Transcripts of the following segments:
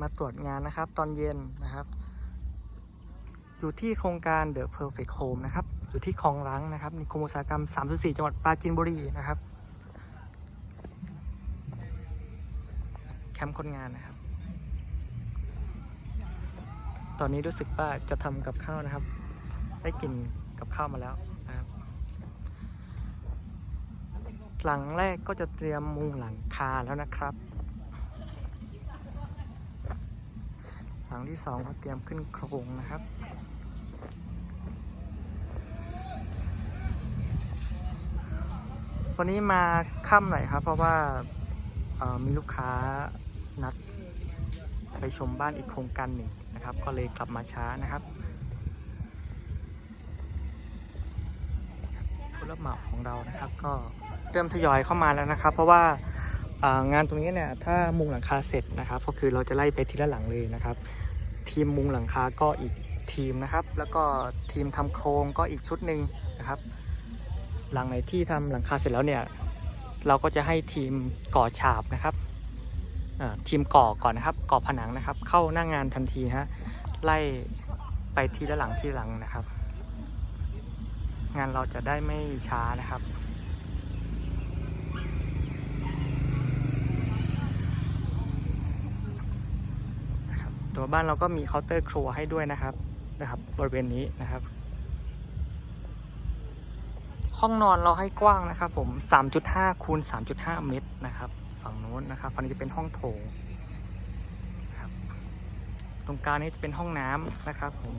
มาตรวจงานนะครับ ตอนเย็นนะครับ อยู่ที่โครงการ The Perfect Home นะครับ อยู่ที่คลองรังนะครับนิคมอุตสาหกรรม 34 จังหวัดปราจีนบุรีนะครับ แคมป์คนงานนะครับ ตอนนี้รู้สึกว่าจะทำกับข้าวนะครับ ได้กลินกับข้าวมาแล้วนะครับ หลังแรกก็จะเตรียมมุงหลังคาแล้วนะครับ หลังที่สองก็เตรียมขึ้นโครงนะครับวันนี้มาค่ำหน่อยครับ เพราะว่ามีลูกค้านัดไปชมบ้านอีกโครงการหนึ่งนะครับ ก็เลยกลับมาช้านะครับผู้รับเหมาของเรานะครับ ก็เริ่มทยอยเข้ามาแล้วนะครับ เพราะว่างานตรงนี้เนี่ยถ้ามุงหลังคาเสร็จนะครับ ก็คือเราจะไล่ไปทีละหลังเลยนะครับ ทีมมุงหลังคาก็อีกทีมนะครับ แล้วก็ทีมทำโครงก็อีกชุดหนึ่งนะครับ หลังไหนที่ทำหลังคาเสร็จแล้วเนี่ย เราก็จะให้ทีมก่อฉาบนะครับทีมก่อก่อนนะครับ ก่อผนังนะครับ เข้าหน้างงานทันทีฮะไล่ไปทีละหลังทีละหลังนะครับ งานเราจะได้ไม่ช้านะครับ นะครับ ตัวบ้านเราก็มีเคาน์เตอร์ครัวให้ด้วยนะครับนะครับบริเวณนี้นะครับ ห้องนอนเราให้กว้างนะครับ ผม 3.5คูณ3.5 เมตรนะครับ ฝั่งโน้นนะครับฝั่งนี้จะเป็นห้องโถงนะครับตรงกลางนี้จะเป็นห้องน้ำนะครับผม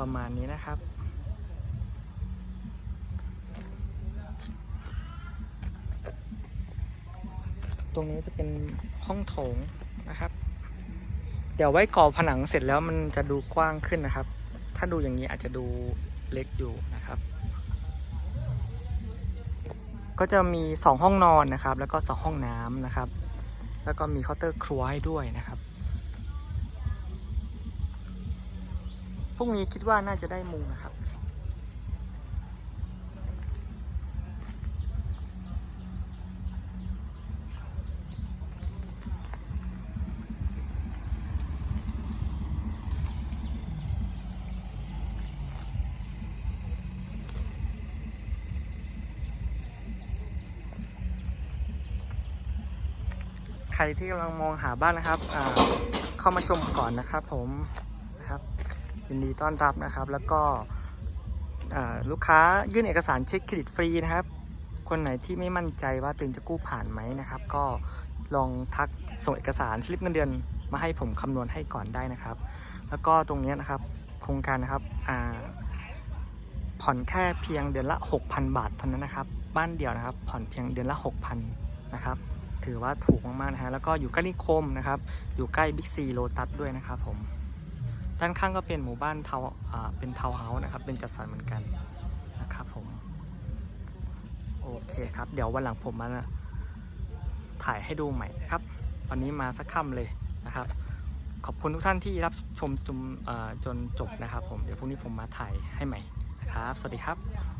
ประมาณนี้นะครับ ตรงนี้จะเป็นห้องโถงนะครับ เดี๋ยวไว้ก่อผนังเสร็จแล้วมันจะดูกว้างขึ้นนะครับ ถ้าดูอย่างนี้อาจจะดูเล็กอยู่นะครับ ก็จะมีสองห้องนอนนะครับ แล้วก็สองห้องน้ำนะครับ แล้วก็มีเคาน์เตอร์ครัวให้ด้วยนะครับ พรุ่งนี้คิดว่าน่าจะได้มุงนะครับ ใครที่กำลังมองหาบ้านนะครับอ่าเข้ามาชมก่อนนะครับผม ยินดีต้อนรับนะครับ แล้วก็ลูกค้ายื่นเอกสารเช็คเครดิตฟรีนะครับ คนไหนที่ไม่มั่นใจว่าตัวเองจะกู้ผ่านไหมนะครับ ก็ลองทักส่งเอกสารสลิปเงินเดือนมาให้ผมคำนวณให้ก่อนได้นะครับ แล้วก็ตรงนี้นะครับโครงการนะครับผ่อนแค่เพียงเดือนละ 6,000 บาทเท่านั้นนะครับ บ้านเดียวนะครับ ผ่อนเพียงเดือนละ 6,000นะครับ ถือว่าถูกมากๆนะฮะแล้วก็อยู่ใกล้นิคมนะครับ อยู่ใกล้บิ๊กซีโลตัสด้วยนะครับผม ด้านข้างก็เป็นหมู่บ้านเทาอ่าเป็นเทาเฮาส์นะครับ เป็นจัดสรรเหมือนกันนะครับผม โอเคครับ เดี๋ยววันหลังผมมาถ่ายให้ดูใหม่นะครับ วันนี้มาสักค่ำเลยนะครับ ขอบคุณทุกท่านที่รับชมจนจนจบนะครับผม เดี๋ยวพรุ่งนี้ผมมาถ่ายให้ใหม่นะครับ สวัสดีครับ